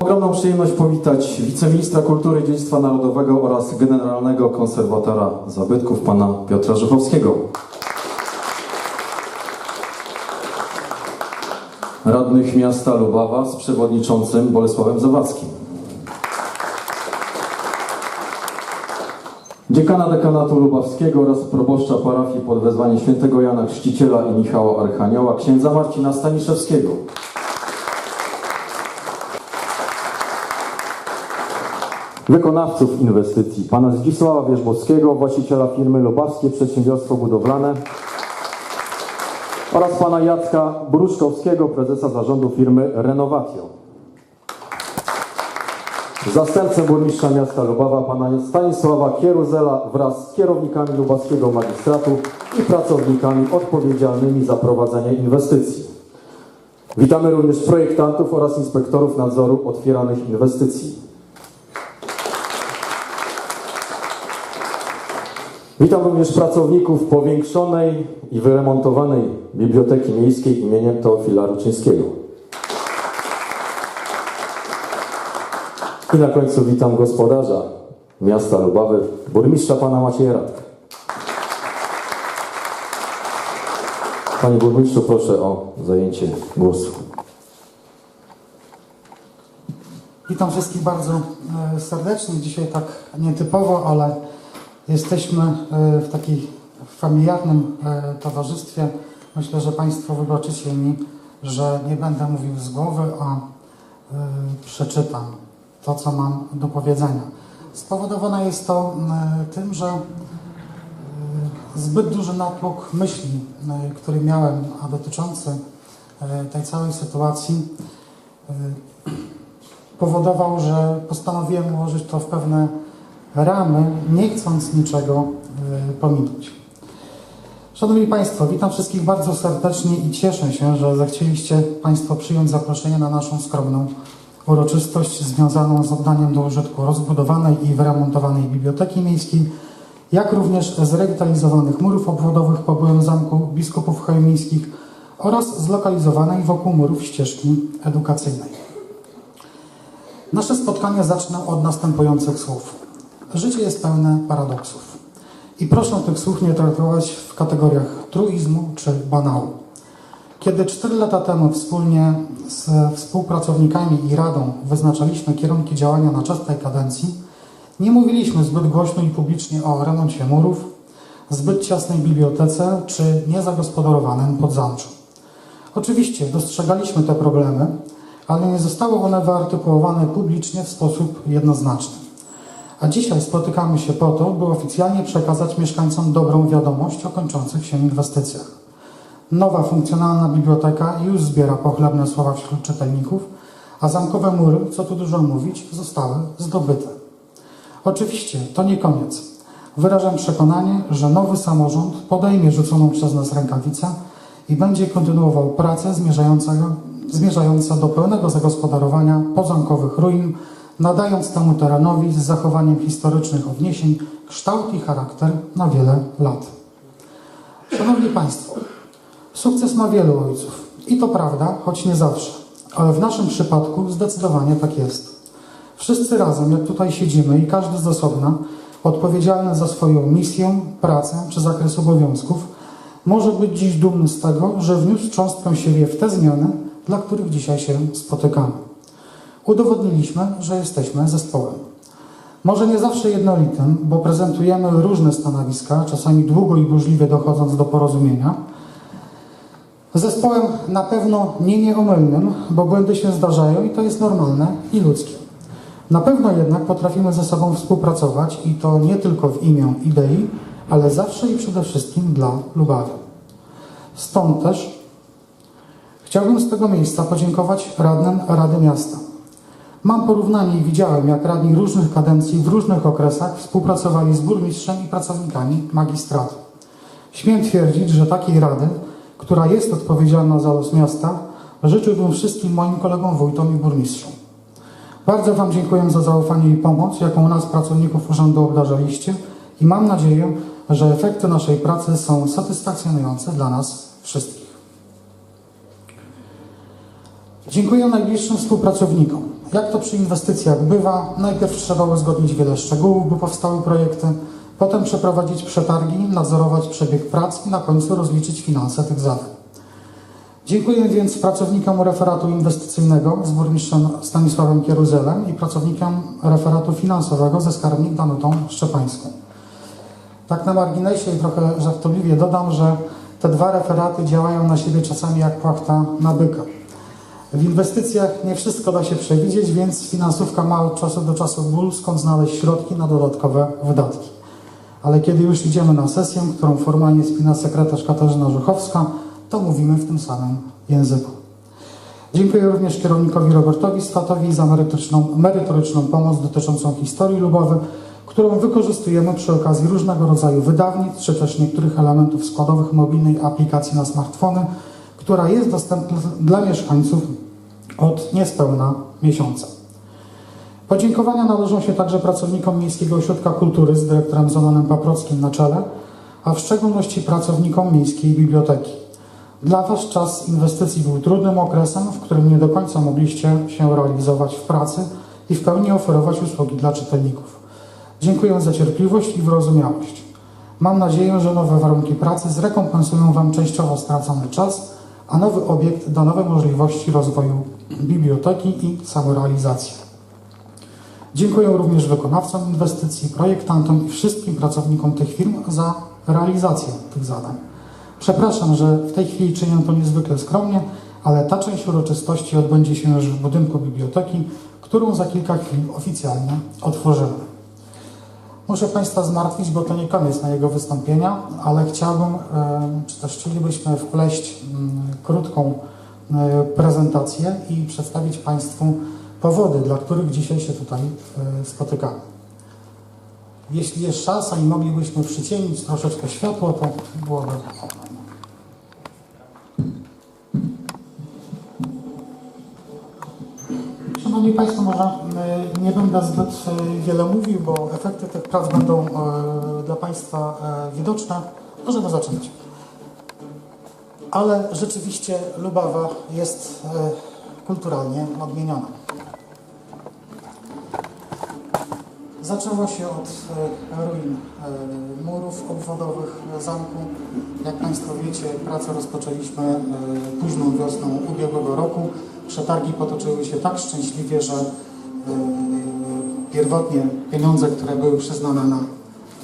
Ogromną przyjemność powitać wiceministra kultury i dziedzictwa narodowego oraz generalnego konserwatora zabytków pana Piotra Żuchowskiego. Radnych miasta Lubawa z przewodniczącym Bolesławem Zawadzkim. Dziekana dekanatu lubawskiego oraz proboszcza parafii pod wezwaniem świętego Jana Chrzciciela i Michała Archanioła, księdza Marcina Staniszewskiego. Wykonawców inwestycji pana Zdzisława Wierzbowskiego, właściciela firmy Lubawskie Przedsiębiorstwo Budowlane oraz pana Jacka Bruszkowskiego, prezesa zarządu firmy Renovatio. Zastępcę burmistrza miasta Lubawa, pana Stanisława Kieruzela wraz z kierownikami lubawskiego magistratu i pracownikami odpowiedzialnymi za prowadzenie inwestycji. Witamy również projektantów oraz inspektorów nadzoru otwieranych inwestycji. Witam również pracowników powiększonej i wyremontowanej Biblioteki Miejskiej imieniem Teofila Ruczyńskiego. I na końcu witam gospodarza miasta Lubawy, burmistrza pana Macieja Radka. Panie burmistrzu, proszę o zajęcie głosu. Witam wszystkich bardzo e, serdecznie. Dzisiaj tak nietypowo, ale jesteśmy e, w takim familiarnym e, towarzystwie. Myślę, że Państwo wybaczycie mi, że nie będę mówił z głowy, a przeczytam to, co mam do powiedzenia. Spowodowane jest to e, tym, że e, zbyt duży natłok myśli, e, który miałem, a dotyczący e, tej całej sytuacji, e, powodował, że postanowiłem ułożyć to w pewne ramy, nie chcąc niczego y, pominąć. Szanowni Państwo, witam wszystkich bardzo serdecznie i cieszę się, że zechcieliście Państwo przyjąć zaproszenie na naszą skromną uroczystość związaną z oddaniem do użytku rozbudowanej i wyremontowanej Biblioteki Miejskiej, jak również zrewitalizowanych murów obwodowych po byłym zamku biskupów chełmińskich oraz zlokalizowanej wokół murów ścieżki edukacyjnej. Nasze spotkanie zacznę od następujących słów. Życie jest pełne paradoksów. I proszę tych słów nie traktować w kategoriach truizmu czy banału. Kiedy cztery lata temu wspólnie z współpracownikami i Radą wyznaczaliśmy kierunki działania na czas tej kadencji, nie mówiliśmy zbyt głośno i publicznie o remoncie murów, zbyt ciasnej bibliotece czy niezagospodarowanym podzamczu. Oczywiście dostrzegaliśmy te problemy, ale nie zostały one wyartykułowane publicznie w sposób jednoznaczny. A dzisiaj spotykamy się po to, by oficjalnie przekazać mieszkańcom dobrą wiadomość o kończących się inwestycjach. Nowa funkcjonalna biblioteka już zbiera pochlebne słowa wśród czytelników, a zamkowe mury, co tu dużo mówić, zostały zdobyte. Oczywiście to nie koniec. Wyrażam przekonanie, że nowy samorząd podejmie rzuconą przez nas rękawicę i będzie kontynuował pracę zmierzające do pełnego zagospodarowania pozamkowych ruin, nadając temu terenowi z zachowaniem historycznych odniesień kształt i charakter na wiele lat. Szanowni Państwo, sukces ma wielu ojców. I to prawda, choć nie zawsze. Ale w naszym przypadku zdecydowanie tak jest. Wszyscy razem, jak tutaj siedzimy i każdy z osobna, odpowiedzialny za swoją misję, pracę czy zakres obowiązków, może być dziś dumny z tego, że wniósł cząstkę siebie w te zmiany, dla których dzisiaj się spotykamy. Udowodniliśmy, że jesteśmy zespołem. Może nie zawsze jednolitym, bo prezentujemy różne stanowiska, czasami długo i burzliwie dochodząc do porozumienia. Zespołem na pewno nie nieomylnym, bo błędy się zdarzają i to jest normalne i ludzkie. Na pewno jednak potrafimy ze sobą współpracować i to nie tylko w imię idei, ale zawsze i przede wszystkim dla Lubawy. Stąd też chciałbym z tego miejsca podziękować radnym Rady Miasta. Mam porównanie i widziałem, jak radni różnych kadencji w różnych okresach współpracowali z burmistrzem i pracownikami magistratu. Śmiem twierdzić, że takiej rady, która jest odpowiedzialna za los miasta, życzyłbym wszystkim moim kolegom wójtom i burmistrzom. Bardzo Wam dziękuję za zaufanie i pomoc, jaką nas, pracowników urzędu, obdarzaliście i mam nadzieję, że efekty naszej pracy są satysfakcjonujące dla nas wszystkich. Dziękuję najbliższym współpracownikom. Jak to przy inwestycjach bywa, najpierw trzeba uzgodnić wiele szczegółów, by powstały projekty, potem przeprowadzić przetargi, nadzorować przebieg prac i na końcu rozliczyć finanse tych zadań. Dziękuję więc pracownikom referatu inwestycyjnego z burmistrzem Stanisławem Kieruzelem i pracownikom referatu finansowego ze skarbnik Danutą Szczepańską. Tak na marginesie i trochę żartobliwie dodam, że te dwa referaty działają na siebie czasami jak płachta na byka. W inwestycjach nie wszystko da się przewidzieć, więc finansówka ma od czasu do czasu ból, skąd znaleźć środki na dodatkowe wydatki. Ale kiedy już idziemy na sesję, którą formalnie spina sekretarz Katarzyna Żuchowska, to mówimy w tym samym języku. Dziękuję również kierownikowi Robertowi Statowi za merytoryczną, merytoryczną pomoc dotyczącą historii Lubowy, którą wykorzystujemy przy okazji różnego rodzaju wydawnictw, czy też niektórych elementów składowych mobilnej aplikacji na smartfony, która jest dostępna dla mieszkańców od niespełna miesiąca. Podziękowania należą się także pracownikom Miejskiego Ośrodka Kultury z dyrektorem Zolanem Paprockim na czele, a w szczególności pracownikom Miejskiej Biblioteki. Dla Was czas inwestycji był trudnym okresem, w którym nie do końca mogliście się realizować w pracy i w pełni oferować usługi dla czytelników. Dziękuję za cierpliwość i wyrozumiałość. Mam nadzieję, że nowe warunki pracy zrekompensują Wam częściowo stracony czas, a nowy obiekt da nowe możliwości rozwoju biblioteki i samorealizacji. Dziękuję również wykonawcom inwestycji, projektantom i wszystkim pracownikom tych firm za realizację tych zadań. Przepraszam, że w tej chwili czynię to niezwykle skromnie, ale ta część uroczystości odbędzie się już w budynku biblioteki, którą za kilka chwil oficjalnie otworzymy. Muszę Państwa zmartwić, bo to nie koniec mojego wystąpienia, ale chciałbym, czy też chcielibyśmy wpleść mm, krótką e, prezentację i przedstawić Państwu powody, dla których dzisiaj się tutaj e, spotykamy. Jeśli jest szansa i moglibyśmy przycienić troszeczkę światło, to byłoby Szanowni Państwo, może y, nie będę zbyt y, wiele mówił, bo efekty tych prac będą dla Państwa widoczne. Możemy zaczynać. Ale rzeczywiście Lubawa jest kulturalnie odmieniona. Zaczęło się od e, ruin e, murów obwodowych zamku. Jak Państwo wiecie, pracę rozpoczęliśmy e, późną wiosną ubiegłego roku. Przetargi potoczyły się tak szczęśliwie, że pierwotnie pieniądze, które były przyznane na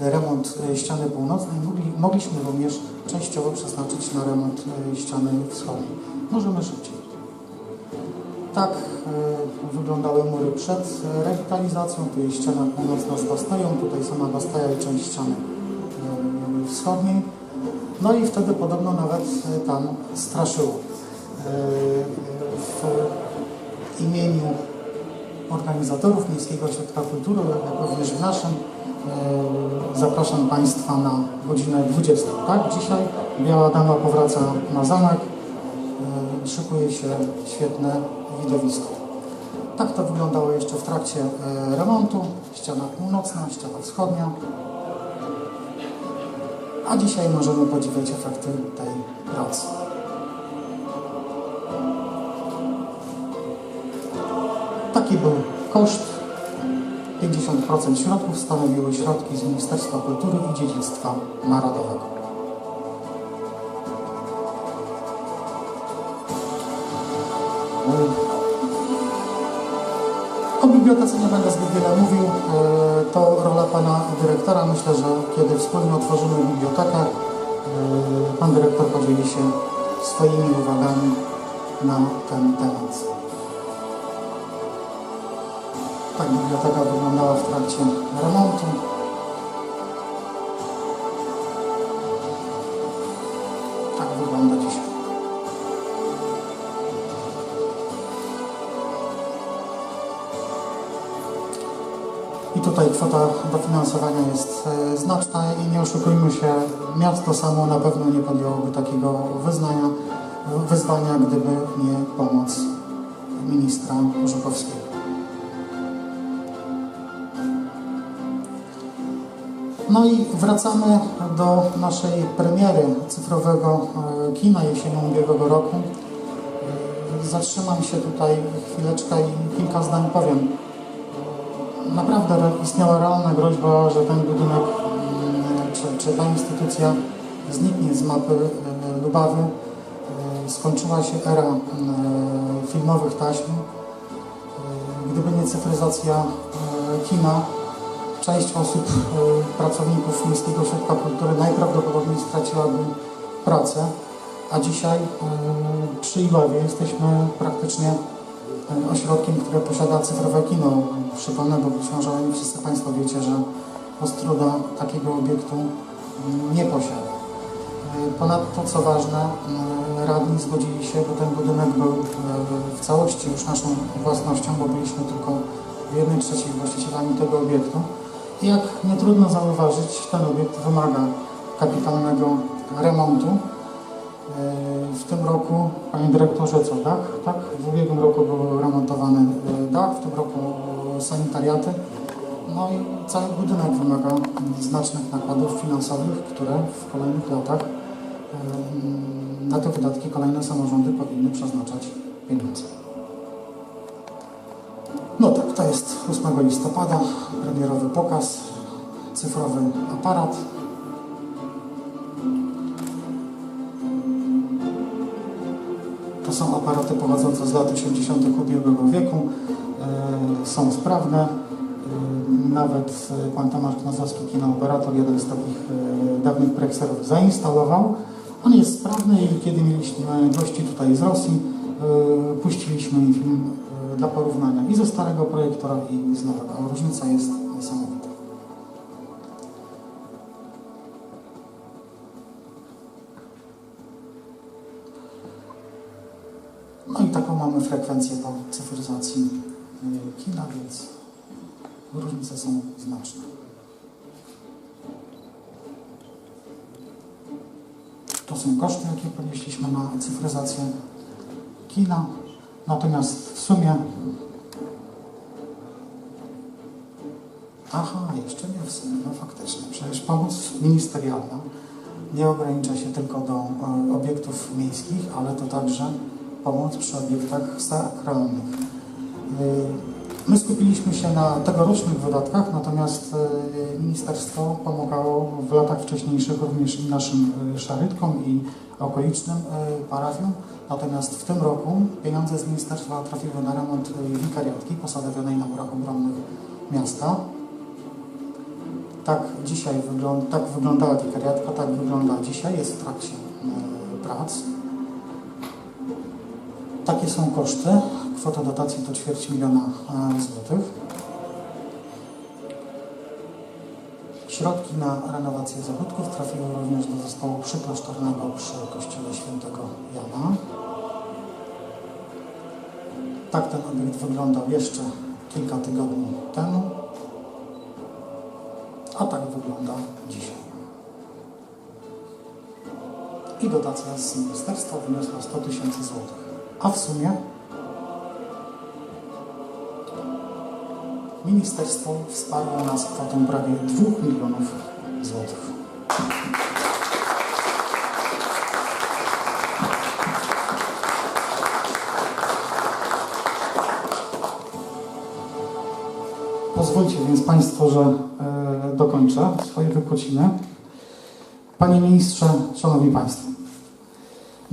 remont ściany północnej, mogli, mogliśmy również częściowo przeznaczyć na remont ściany wschodniej. Możemy szybciej. Tak e, wyglądały mury przed e, rewitalizacją. Tu jest ściana północna z bastają, tutaj sama bastaja i część ściany e, wschodniej. No i wtedy podobno nawet tam straszyło. W imieniu organizatorów Miejskiego Ośrodka Kultury, jak również w naszym, zapraszam Państwa na godzinę 20. Tak, dzisiaj Biała Dama powraca na zamek. Szykuje się świetne Tak to wyglądało jeszcze w trakcie e, remontu. Ściana północna, ściana wschodnia. A dzisiaj możemy podziwiać efekty tej pracy. Taki był koszt. 50% środków stanowiły środki z Ministerstwa Kultury i Dziedzictwa Narodowego. Bibliotece nie będę zbyt wiele mówił. E, To rola pana dyrektora. Myślę, że kiedy wspólnie otworzymy bibliotekę, e, pan dyrektor podzieli się swoimi uwagami na ten temat. Tak biblioteka wyglądała w trakcie remontu. Kwota dofinansowania jest e, znaczna i nie oszukujmy się, miasto samo na pewno nie podjęłoby takiego wyznania, wyzwania, gdyby nie pomoc ministra Żukowskiego. No i wracamy do naszej premiery cyfrowego e, kina jesienią ubiegłego roku. E, zatrzymam się tutaj chwileczkę i kilka zdań powiem. Naprawdę re- istniała realna groźba, że ten budynek mm, czy, czy ta instytucja zniknie z mapy e, Lubawy. E, Skończyła się era mm, filmowych taśm. E, Gdyby nie cyfryzacja e, kina, część osób, e, pracowników Miejskiego Ośrodka Kultury najprawdopodobniej straciłaby pracę, a dzisiaj e, przy Iławie jesteśmy praktycznie e, ośrodkiem, które posiada cyfrowe kino. Przypomnę, bo być może wszyscy Państwo wiecie, że Ostruda takiego obiektu mm, nie posiada. E, Ponadto, co ważne, e, radni zgodzili się, bo ten budynek był e, w całości już naszą własnością, bo byliśmy tylko w jednej trzeciej właścicielami tego obiektu. I jak nie trudno zauważyć, ten obiekt wymaga kapitalnego remontu. W tym roku, Panie Dyrektorze, co dach? Tak? W ubiegłym roku był remontowany e, dach, w tym roku sanitariaty. No i cały budynek wymaga znacznych nakładów finansowych, które w kolejnych latach na te wydatki kolejne samorządy powinny przeznaczać pieniądze. No tak, to jest 8 listopada, premierowy pokaz, cyfrowy aparat. Są aparaty pochodzące z lat 80. ubiegłego wieku. E, Są sprawne. E, Nawet e, pan Tomasz Knazowski, kinooperator, jeden z takich dawnych projektorów zainstalował. On jest sprawny i kiedy mieliśmy gości tutaj z Rosji, puściliśmy film dla porównania i ze starego projektora i z nowego. Różnica jest frekwencję do cyfryzacji y, kina, więc różnice są znaczne. To są koszty, jakie ponieśliśmy na cyfryzację kina. Natomiast w sumie. Aha, jeszcze nie w sumie, no faktycznie. Przecież pomoc ministerialna nie ogranicza się tylko do e, obiektów miejskich, ale to także pomoc przy obiektach sakralnych. Y, My skupiliśmy się na tegorocznych wydatkach, natomiast y, ministerstwo pomagało w latach wcześniejszych również naszym y, szarytkom i okolicznym parafiom. Natomiast w tym roku pieniądze z ministerstwa trafiły na remont wikariatki posadowionej na murach obronnych miasta. Tak dzisiaj wygląda, tak wyglądała wikariatka, tak wygląda dzisiaj, jest w trakcie prac. Takie są koszty. Kwota dotacji to ćwierć miliona e, złotych. Środki na renowację zabytków trafiły również do zespołu przyklasztornego przy kościele świętego Jana. Tak ten obiekt wyglądał jeszcze kilka tygodni temu, a tak wygląda dzisiaj. I dotacja z ministerstwa wyniosła 100 tysięcy złotych. A w sumie ministerstwo wsparło nas kwotą prawie 2 milionów złotych. Pozwólcie więc Państwo, że e, dokończę swoje wypociny. Panie Ministrze, Szanowni Państwo,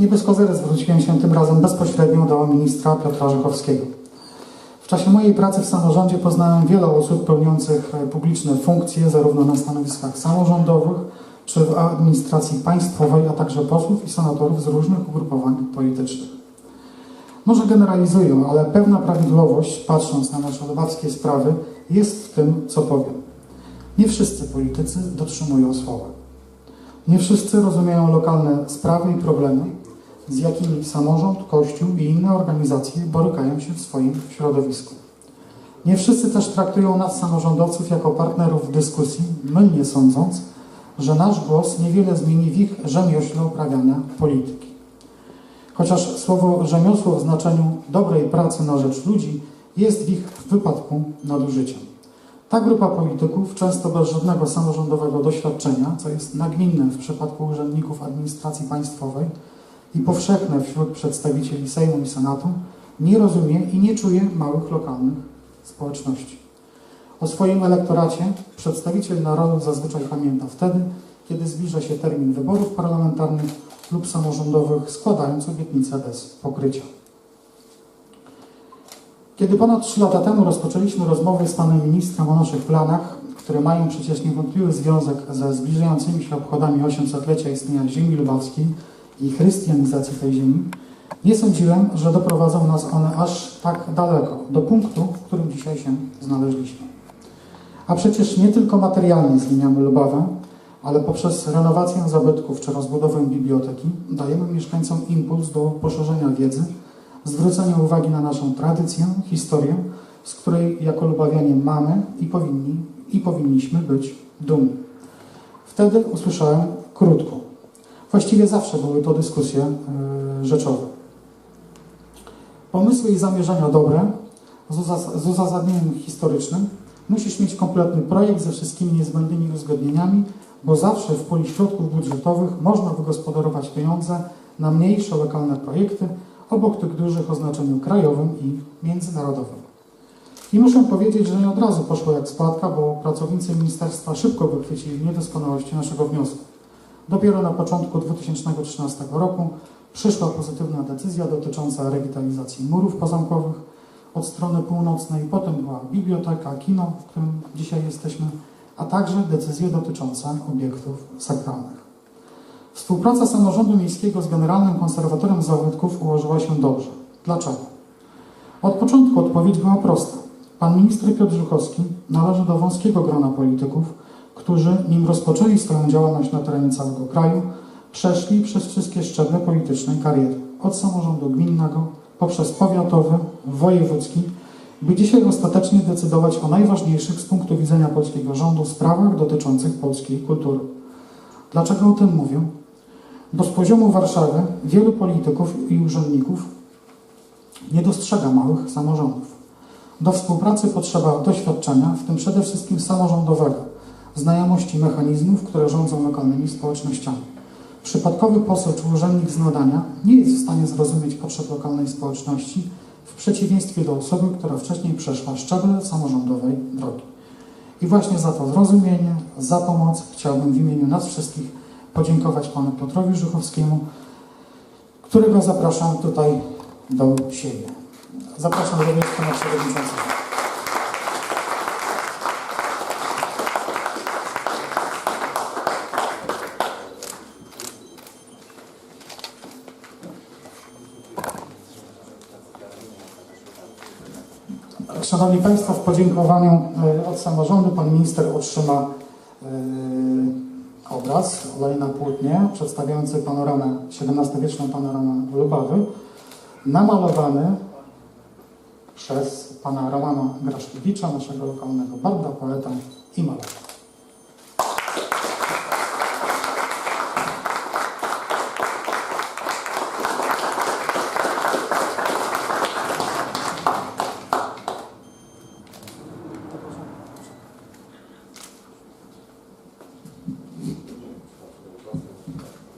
nie bez kozery zwróciłem się tym razem bezpośrednio do ministra Piotra Rzechowskiego. W czasie mojej pracy w samorządzie poznałem wiele osób pełniących e, publiczne funkcje, zarówno na stanowiskach samorządowych, czy w administracji państwowej, a także posłów i senatorów z różnych ugrupowań politycznych. Może generalizuję, ale pewna prawidłowość, patrząc na nasze lubawskie sprawy, jest w tym, co powiem. Nie wszyscy politycy dotrzymują słowa. Nie wszyscy rozumieją lokalne sprawy i problemy, z jakimi samorząd, kościół i inne organizacje borykają się w swoim środowisku. Nie wszyscy też traktują nas, samorządowców, jako partnerów w dyskusji, mylnie sądząc, że nasz głos niewiele zmieni w ich rzemiośle uprawiania polityki. Chociaż słowo rzemiosło w znaczeniu dobrej pracy na rzecz ludzi jest w ich wypadku nadużyciem. Ta grupa polityków, często bez żadnego samorządowego doświadczenia, co jest nagminne w przypadku urzędników administracji państwowej, i powszechne wśród przedstawicieli Sejmu i Senatu, nie rozumie i nie czuje małych lokalnych społeczności. O swoim elektoracie przedstawiciel narodu zazwyczaj pamięta wtedy, kiedy zbliża się termin wyborów parlamentarnych lub samorządowych, składając obietnice bez pokrycia. Kiedy ponad 3 lata temu rozpoczęliśmy rozmowy z panem ministrem o naszych planach, które mają przecież niewątpliwy związek ze zbliżającymi się obchodami 800-lecia istnienia ziemi lubawskiej i chrystianizacji tej ziemi, nie sądziłem, że doprowadzą nas one aż tak daleko, do punktu, w którym dzisiaj się znaleźliśmy. A przecież nie tylko materialnie zmieniamy Lubawę, ale poprzez renowację zabytków czy rozbudowę biblioteki dajemy mieszkańcom impuls do poszerzenia wiedzy, zwrócenia uwagi na naszą tradycję, historię, z której jako Lubawianie mamy i, powinni, i powinniśmy być dumni. Wtedy usłyszałem krótko. Właściwie zawsze były to dyskusje yy, rzeczowe. Pomysły i zamierzenia dobre, z uzasadnieniem historycznym, musisz mieć kompletny projekt ze wszystkimi niezbędnymi uzgodnieniami, bo zawsze w puli środków budżetowych można wygospodarować pieniądze na mniejsze lokalne projekty, obok tych dużych o znaczeniu krajowym i międzynarodowym. I muszę powiedzieć, że nie od razu poszło jak spadka, bo pracownicy ministerstwa szybko wychwycili niedoskonałości naszego wniosku. Dopiero na początku 2013 roku przyszła pozytywna decyzja dotycząca rewitalizacji murów pozamkowych od strony północnej, potem była biblioteka, kino, w którym dzisiaj jesteśmy, a także decyzje dotyczące obiektów sakralnych. Współpraca samorządu miejskiego z Generalnym Konserwatorem Zabytków ułożyła się dobrze. Dlaczego? Od początku odpowiedź była prosta. Pan minister Piotr Żuchowski należy do wąskiego grona polityków, którzy, nim rozpoczęli swoją działalność na terenie całego kraju, przeszli przez wszystkie szczeble politycznej kariery, od samorządu gminnego poprzez powiatowy, wojewódzki, by dzisiaj ostatecznie decydować o najważniejszych z punktu widzenia polskiego rządu sprawach dotyczących polskiej kultury. Dlaczego o tym mówię? Bo z poziomu Warszawy wielu polityków i urzędników nie dostrzega małych samorządów. Do współpracy potrzeba doświadczenia, w tym przede wszystkim samorządowego, znajomości mechanizmów, które rządzą lokalnymi społecznościami. Przypadkowy poseł czy urzędnik z nadania nie jest w stanie zrozumieć potrzeb lokalnej społeczności, w przeciwieństwie do osoby, która wcześniej przeszła szczeble samorządowej drogi. I właśnie za to zrozumienie, za pomoc chciałbym w imieniu nas wszystkich podziękować panu Piotrowi Żuchowskiemu, którego zapraszam tutaj do siebie. Zapraszam również pana przewodniczącego. Szanowni Państwo, w podziękowaniu e, od samorządu pan minister otrzyma e, obraz olej na płótnie przedstawiający panoramę, XVII-wieczną panoramę Lubawy, namalowany przez pana Romana Graszkiewicza, naszego lokalnego barda, poeta i malarza.